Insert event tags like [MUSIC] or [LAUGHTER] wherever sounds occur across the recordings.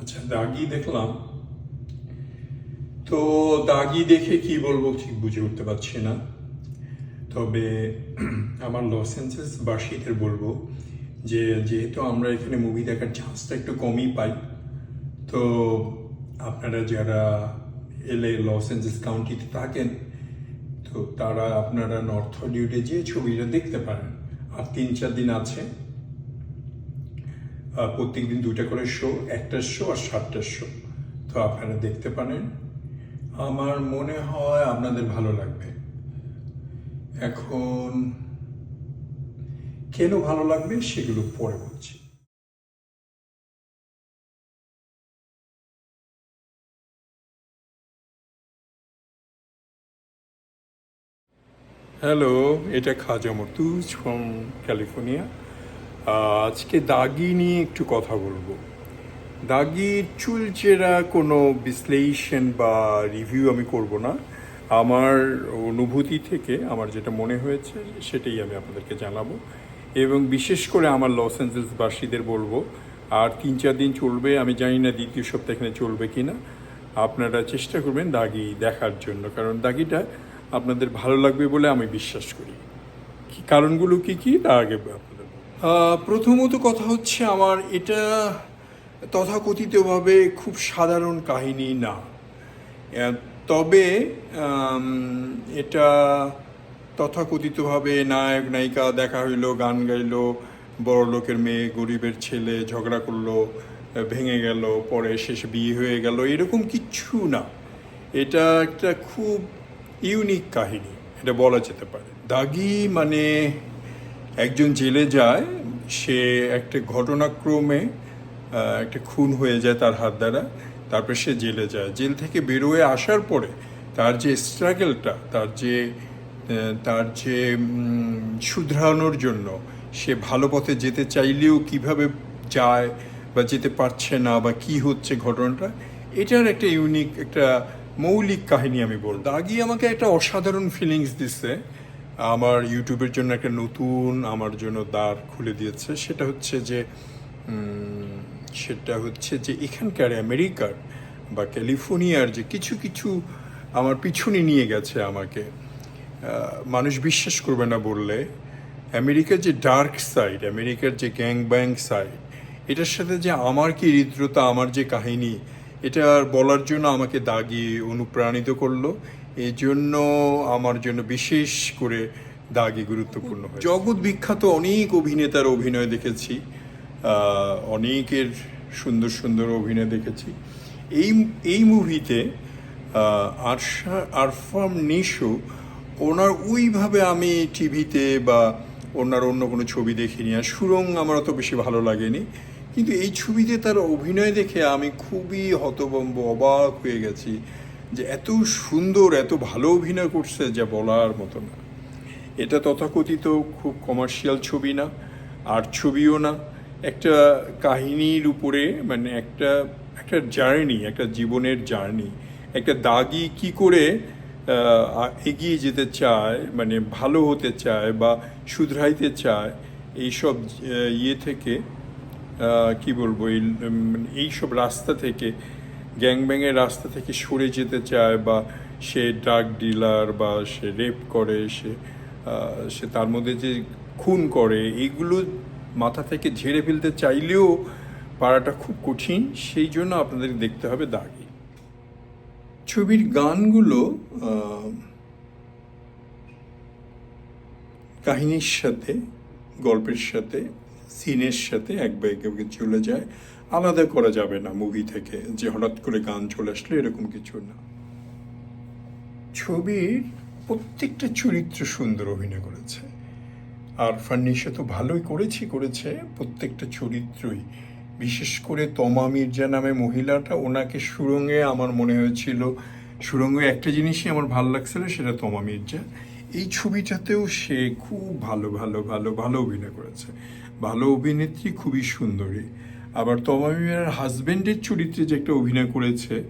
আচ্ছা দাগি দেখলাম। তো দাগি দেখে কি বলব ঠিক বুঝে উঠতে পারছি না। তবে আমার লস এঞ্জেলস বাসীদের বলব যে, যেহেতু আমরা এখানে মুভি দেখার চান্সটা একটু কমই পাই, তো আপনারা যারা এলে লস এঞ্জেলস কাউন্টিতে থাকেন, তো তারা আপনারা নর্থ হলিউডে যে ছবিটা দেখতে পারেন। আর তিন চার দিন আছে প্রত্যেক দিন দুইটা করে শো একটার শো আর সাতটার শো তো আপনারা দেখতে পারেন। আমার মনে হয় আপনাদের ভালো লাগবে। এখন কেন ভালো লাগবে সেগুলো পরে বলছি। হ্যালো এটা খাজা মর্তুজ ফ্রম ক্যালিফোর্নিয়া আজকে দাগি নিয়ে একটু কথা বলব। দাগির চুলচেরা কোনো বিশ্লেষণ বা রিভিউ আমি করব না। আমার অনুভূতি থেকে, আমার যেটা মনে হয়েছে, সেটাই আমি আপনাদেরকে জানাব। এবং বিশেষ করে আমার লস অ্যাঞ্জেলসবাসীদের বলব, আর তিন চার দিন চলবে, আমি জানি না দ্বিতীয় সপ্তাহ এখানে চলবে কি না আপনারা চেষ্টা করবেন দাগি দেখার জন্য, কারণ দাগিটা আপনাদের ভালো লাগবে বলে আমি বিশ্বাস করি। কারণগুলো কি কি, তা আগে প্রথমত কথা হচ্ছে আমার এটা তথাকথিতভাবে খুব সাধারণ কাহিনী না। তবে এটা তথাকথিতভাবে নায়ক, নায়িকা, দেখা হইল, গান গাইলো, বড় লোকের মেয়ে, গরিবের ছেলে, ঝগড়া করল, ভেঙে গেল, পরে শেষে বিয়ে হয়ে গেল, এরকম কিচ্ছু না। এটা একটা খুব ইউনিক কাহিনী, এটা বলা যেতে পারে। দাগি মানে একজন জেলে যায়, সে একটা ঘটনাক্রমে একটা খুন হয়ে যায় তার হাত দ্বারা, তারপরে সে জেলে যায়। জেল থেকে বেরোয় আসার পরে তার যে স্ট্রাগলটা তার যে তার যে শুধরানোর জন্য, সে ভালো পথে যেতে চাইলেও কীভাবে যায় বা যেতে পারছে না বা কি হচ্ছে ঘটনাটা, এটার একটা ইউনিক একটা মৌলিক কাহিনী আমি বলব। দাগি আমাকে একটা অসাধারণ ফিলিংস দিচ্ছে আমার ইউটিউবের জন্য একটা নতুন আমার জন্য দ্বার খুলে দিয়েছে। সেটা হচ্ছে যে সেটা হচ্ছে যে এখানকার আমেরিকার বা ক্যালিফোর্নিয়ার যে কিছু কিছু আমার পিছনে নিয়ে গেছে আমাকে। মানুষ বিশ্বাস করবে না বললে আমেরিকার যে ডার্ক সাইড, আমেরিকার যে গ্যাং ব্যাং সাইড, এটার সাথে যে আমার কি হৃদ্রতা, আমার যে কাহিনী, এটা বলার জন্য আমাকে দাগি অনুপ্রাণিত করল। এই জন্য আমার জন্য বিশেষ করে দাগি গুরুত্বপূর্ণ হয় জগৎ বিখ্যাত অনেক অভিনেতার অভিনয় দেখেছি অনেকের সুন্দর সুন্দর অভিনয় দেখেছি। এই এই মুভিতে আরশা, আরফাম নিশো ওনার ওইভাবে আমি টিভিতে বা ওনার অন্য কোনো ছবি দেখিনি, আর সুরং আমার অত বেশি ভালো লাগেনি। কিন্তু এই ছবিতে তার অভিনয় দেখে আমি খুবই হতবম্ব অবাক হয়ে গেছি। যে এত সুন্দর এত ভালো অভিনয় করছে যা বলার মতো না। এটা তথাকথিত খুব কমার্শিয়াল ছবি না আর ছবিও না। একটা কাহিনীর উপরে মানে একটা একটা জার্নি একটা জীবনের জার্নি একটা দাগি কি করে এগিয়ে যেতে চায় মানে ভালো হতে চায় বা শুধরাইতে চায় এইসব ইয়ে থেকে কি বলব এই উম, এইসব রাস্তা থেকে গ্যাংব্যাংয়ের রাস্তা থেকে সরে যেতে চায় বা সে ড্রাগ ডিলার বা সে রেপ করে, সে সে তার মধ্যে যে খুন করে, এগুলো মাথা থেকে ঝেড়ে ফেলতে চাইলেও পারাটা খুব কঠিন। সেই জন্য আপনাদের দেখতে হবে দাগি। ছবির গানগুলো কাহিনীর সাথে, গল্পের সাথে, সিনের সাথে এক ব্যাগে চলে যায়। আলাদা করা যাবে না মুভি থেকে, যে হঠাৎ করে গান চলে আসলে এরকম কিছু না। ছবির প্রত্যেকটা চরিত্র সুন্দর অভিনয় করেছে। আর ফার্নিশা তো ভালোই করেছি, করেছে। প্রত্যেকটা চরিত্রই। বিশেষ করে তমা মির্জা নামে মহিলাটা, ওনাকে সুরঙ্গে আমার মনে হয়েছিল, সুরঙ্গে একটা জিনিসই আমার ভালো লাগছিল, সেটা তমা মির্জা। এই ছবিটাতেও সে খুব ভালো ভালো ভালো ভালো অভিনয় করেছে। ভালো অভিনেত্রী খুবই সুন্দরী। আবার তমা মির্জার হাজবেন্ডের চরিত্রে যে একটা অভিনয় করেছে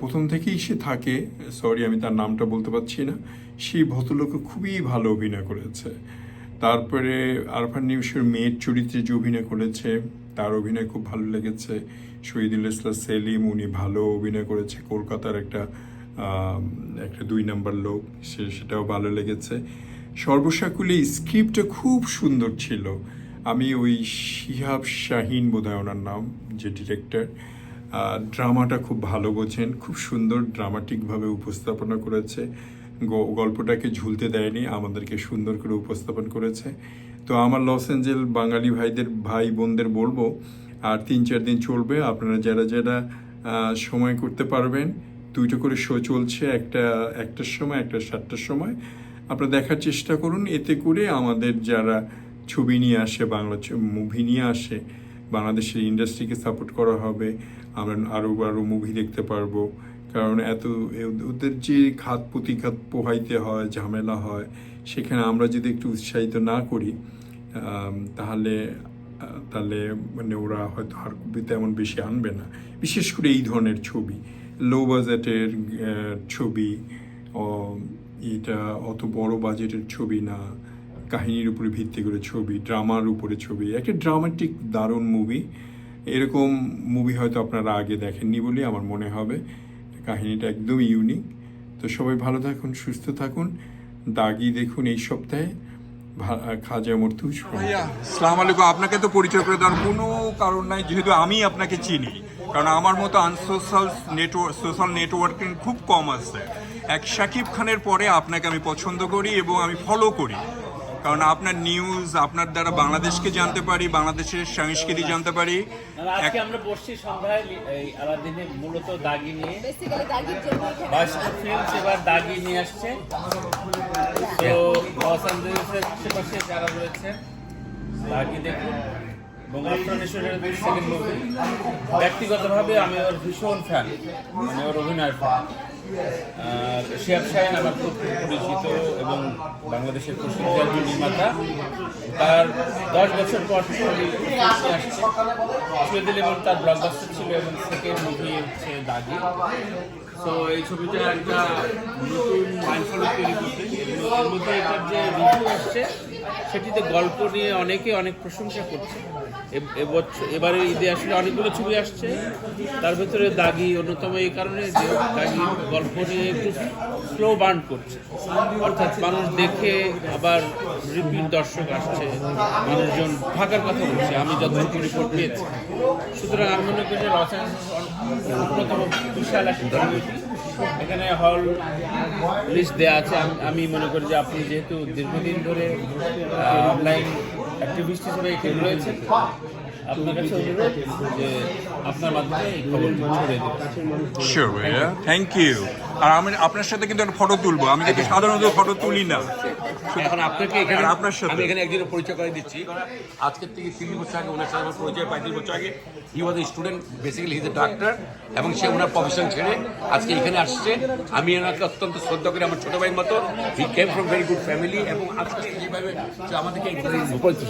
প্রথম থেকেই সে থাকে। সরি আমি তার নামটা বলতে পারছি না। সেই ভদ্রলোকে খুবই ভালো অভিনয় করেছে। তারপরে আরফান নিউসের মেয়ের চরিত্রে যে অভিনয় করেছে, তার অভিনয় খুব ভালো লেগেছে। শহীদুল ইসলাম সেলিম, উনি ভালো অভিনয় করেছে। কলকাতার একটা একটা দুই নাম্বার লোক, সে, সেটাও ভালো লেগেছে। সর্বসাকুলে স্ক্রিপ্টটা খুব সুন্দর ছিল। আমি ওই শিহাব শাহিন বোধহয় ওনার নাম, যে ডিরেক্টর ড্রামাটা খুব ভালো বোঝেন, খুব সুন্দর ড্রামাটিকভাবে উপস্থাপনা করেছে। গল্পটাকে ঝুলতে দেয়নি, আমাদেরকে সুন্দর করে উপস্থাপন করেছে। তো আমার লস অ্যাঞ্জেল বাঙালি ভাইদের, ভাই বোনদের বলব, আর তিন চার দিন চলবে, আপনারা যারা যারা সময় করতে পারবেন দুইটা করে শো চলছে, একটা, একটার সময়, একটা সাতটার সময়। আপনারা দেখার চেষ্টা করুন, এতে করে আমাদের যারা ছবি নিয়ে আসে, বাংলা মুভি নিয়ে আসে, বাংলাদেশের ইন্ডাস্ট্রিকে সাপোর্ট করা হবে, আমরা আরও আরও মুভি দেখতে পারব। কারণ এত, ওদের যে ঘাত প্রতিঘাত পোহাইতে হয়, ঝামেলা হয়, সেখানে আমরা যদি একটু উৎসাহিত না করি তাহলে তাহলে মানে ওরা হয়তো আর তেমন বেশি আনবে না। বিশেষ করে এই ধরনের ছবি লো বাজেটের ছবি এটা অত বড় বাজেটের ছবি না। কাহিনীর উপরে ভিত্তি করে ছবি, ড্রামার উপরে ছবি, একটা ড্রামাটিক দারুণ মুভি এরকম মুভি হয়তো আপনারা আগে দেখেননি বলে আমার মনে হবে। কাহিনীটা একদম ইউনিক তো সবাই ভালো থাকুন, সুস্থ থাকুন। দাগি দেখুন এই সপ্তাহে। খাজা মর্তুজ। ভাইয়া সালাম আলাইকুম আপনাকে তো পরিচয় করে দেওয়ার কোনো কারণ নাই, যেহেতু আমি আপনাকে চিনি। কারণ আমার মতো আনসোশ্যাল নেটওয়ার্ক সোশ্যাল নেটওয়ার্কিং খুব কম আছে। এক শাকিব খানের পরে আপনাকে আমি পছন্দ করি এবং আমি ফলো করি। কারণ আপনার নিউজ আপনার দ্বারা বাংলাদেশকে জানতে পারি বাংলাদেশের সংস্কৃতি জানতে পারি। আজকে আমরা বসছি সন্ধ্যায় এই আলাদিনে মূলত দাগি নিয়ে। এবার দাগি নিয়ে আসছে। তো লস অ্যাঞ্জেলেসের আশেপাশে যারা রয়েছে দাগি দেখুন। এবং আপনার সেকেন্ড মুভি ব্যক্তিগতভাবে আমি ওর ভীষণ ফ্যান মানে ওর অভিনয়ের ফ্যান শিয়াব শাহিন আমার খুব পরিচিত এবং বাংলাদেশের প্রসিদ্ধ একজন নির্মাতা। তার দশ বছর পর শহীদুল এবং তার ব্লকবাস্টার ছিল এবং সেকেন্ড মুভি হচ্ছে দাগি। তো এই ছবিটা একটা নতুন মাইন্ডফুল তৈরি করতে এর মধ্যে এটার যে রিভিউ আসছে, সেটিতে গল্প নিয়ে অনেকে অনেক প্রশংসা করছে। এবারে ঈদে আসলে অনেকগুলো ছবি আসছে। তার ভেতরে দাগি অন্যতম এই কারণে যে দাগি গল্প নিয়ে একটু স্লো বার্ন করছে। অর্থাৎ মানুষ দেখে আবার রিপিট দর্শক আসছে, মানুষজন থাকার কথা বলছে, আমি যতটুকু রিপোর্ট পেয়েছি। সুতরাং আমি মনে করি যে লস অন্যতম বিশাল একটা এখানে হল লিস্ট দেওয়া আছে। আমি- আমি মনে করি যে আপনি যেহেতু দীর্ঘদিন ধরে অনলাইন অ্যাক্টিভিস্ট হিসেবে এখানে রয়েছে আপনার কাছে অনুরোধ যে আপনার মাধ্যমে এই খবর ছড়িয়ে দেবেন থ্যাংক ইউ আর আমি আপনার সাথে কিন্তু একটা ফটো তুলবো। আমি কিন্তু সাধারণত ফটো তুলি না। এখন আপনাকে এখানে আপনার সাথে? আমি এখানে একজনের পরিচয় করে দিচ্ছি। আজকের থেকে তিন বছর আগে ওনার সাথে আমার পরিচয় পঁয়ত্রিশ বছর আগে। He was a student basically his a doctor এবং সে ওনার প্রফেশন ছেড়ে আজকে এখানে আসছে। আমি ওনাকে অত্যন্ত শ্রদ্ধা করি আমার ছোট ভাইয়ের মতো। He came from very good family এবং আজকে যেভাবে সে আমাদেরকে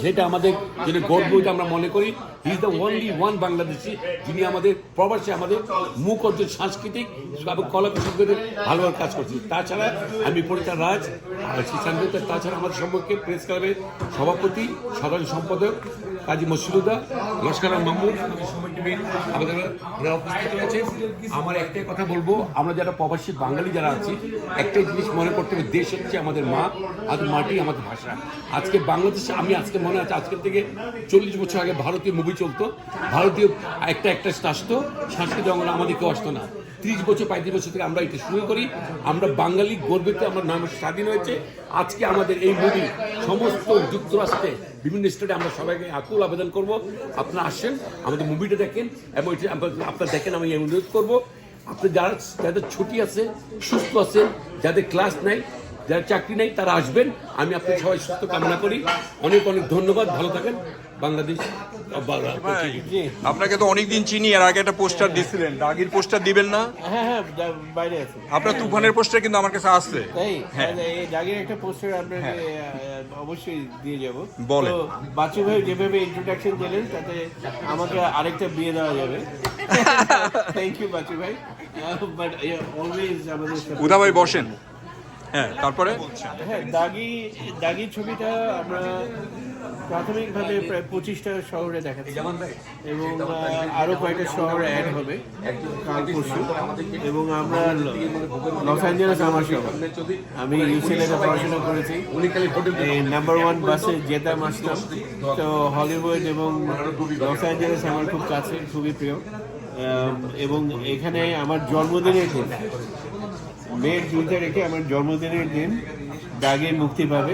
সেটা আমাদের জন্য গর্ব আমরা মনে করি। Is the only one Bangladeshi যিনি আমাদের প্রবাসে, আমাদের মুখ অর্জন সাংস্কৃতিক এবং কলা কুশলীদের ভালোভাবে কাজ করছি তাছাড়া আমি পরিতা রাজ শ্রী তাছাড়া আমাদের সম্পর্কে প্রেস ক্লাবের সভাপতি, সাধারণ সম্পাদক কাজী মসিরুদা লস্কর মাহমুদ সময় টিভির আমাদের উপস্থিত রয়েছে, আমার একটাই কথা বলব, আমরা যারা প্রবাসী বাঙালি যারা আছি, একটাই জিনিস মনে করতে হবে, দেশ হচ্ছে আমাদের মা, আর মাটি আমাদের ভাষা। আজকে বাংলাদেশে, আমি আজকে মনে আছে, আজকের থেকে চল্লিশ বছর আগে ভারতীয় মুভি চলতো। ভারতীয় একটা একটা আসতো, সাংস্কৃতিক অঙ্গনে আমাদের কেউ আসতো না। ত্রিশ বছর, পঁয়ত্রিশ বছর থেকে আমরা এটা শুরু করি। আমরা বাঙালি গর্বিত, আমরা নয় মাস স্বাধীন হয়েছে। আজকে আমাদের এই মুভি সমস্ত যুক্তরাষ্ট্রে, বিভিন্ন স্টেটে আমরা সবাইকে আকুল আবেদন করব। আপনারা আসেন, আমাদের মুভিটা দেখেন এবং এটা আপনারা- দেখেন, আমি অনুরোধ করব। আপনি যারা, যাদের ছুটি আছে, সুস্থ আছেন, যাদের ক্লাস নাই যারা চাকরি নেই, তারা আসবেন। আমি আপনার সবাই সুস্থ কামনা করি। অনেক অনেক ধন্যবাদ। ভালো থাকেন। বাংলাদেশ আপনাকে তো অনেকদিন চিনি এর আগে একটা পোস্টার দিছিলেন। দাগির পোস্টার দিবেন না? হ্যাঁ হ্যাঁ বাইরে আছে। আপনার তুফানের পোস্টার কিন্তু আমার কাছে আছে। তাই? হ্যাঁ। জাগির একটা পোস্টার আপনাকে অবশ্যই দিয়ে যাব। বলেন। তো বাচ্চু ভাই যেভাবে ইন্ট্রোডাকশন দিলেন তাতে আমাকে আরেকটা বিয়ে দেওয়া যাবে। [LAUGHS] থ্যাংক ইউ বাচ্চু ভাই। বাট অলওয়েজ আমাদের উদা ভাই বসেন। হ্যাঁ তারপরে? হ্যাঁ দাগি দাগি ছবিটা আমরা প্রাথমিকভাবে প্রায় পঁচিশটা শহরে দেখাচ্ছি। এবং আহ, আরও কয়েকটা শহরে অ্যাড হবে কাল পরশু। এবং আমরা লস অ্যাঞ্জেলেস আমার শহর আমি ইউসিএলএতে পড়াশোনা করেছি। নাম্বার ওয়ান বাসে যেতাম আসতাম তো হলিউড এবং লস অ্যাঞ্জেলেস আমার খুব কাছে খুবই প্রিয়। এবং এখানে আমার জন্মদিনের দিন। মে দুই তারিখে আমার জন্মদিনের দিন দাগে মুক্তি পাবে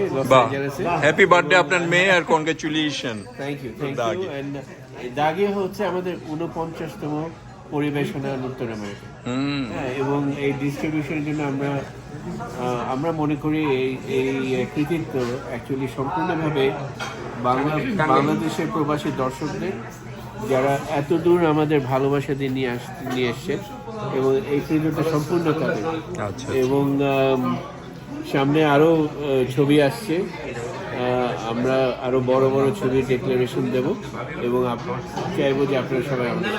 হ্যাপি বার্থডে আপনার মেয়ে আর congratulation thank you thank you দাগে হচ্ছে আমাদের উনপঞ্চাশতম পরিবেশনা উত্তর আমেরিকা হ্যাঁ এবং এই ডিস্ট্রিবিউশনের জন্য আমরা আমরা মনে করি এই এই কৃতিত্ব অ্যাকচুয়ালি সম্পূর্ণভাবে বাংলা বাংলাদেশের প্রবাসী দর্শকদের যারা এত দূর আমাদের ভালোবাসা দিয়ে নিয়ে আস নিয়ে এসছে। এবং এই কৃতিত্ব সম্পূর্ণ তাদের। আচ্ছা এবং আম, সামনে আরও ছবি আসছে। আমরা আরও বড় বড় ছবির ডিক্লারেশন দেব এবং চাইব যে আপনারা সবাই আমাদের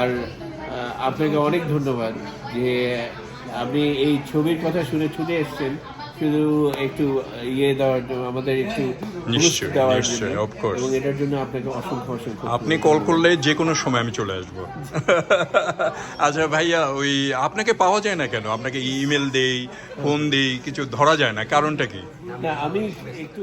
আর আপনাকে অনেক ধন্যবাদ যে আপনি এই ছবির কথা শুনে ছুটে এসছেন। শুধু একটু ইয়ে দেওয়ার জন্য আমাদের একটু নিশ্চয়ই, দেওয়ার নিশ্চয়ই, জন্য। of এবং এটার জন্য আপনাকে অসংখ্য অসংখ্য আপনি কল করলে যে কোনো সময় আমি চলে আসব। [LAUGHS] আচ্ছা ভাইয়া ওই আপনাকে পাওয়া যায় না কেন? আপনাকে ইমেল দেই ফোন দেই কিছু ধরা যায় না কারণটা কি? না আমি একটু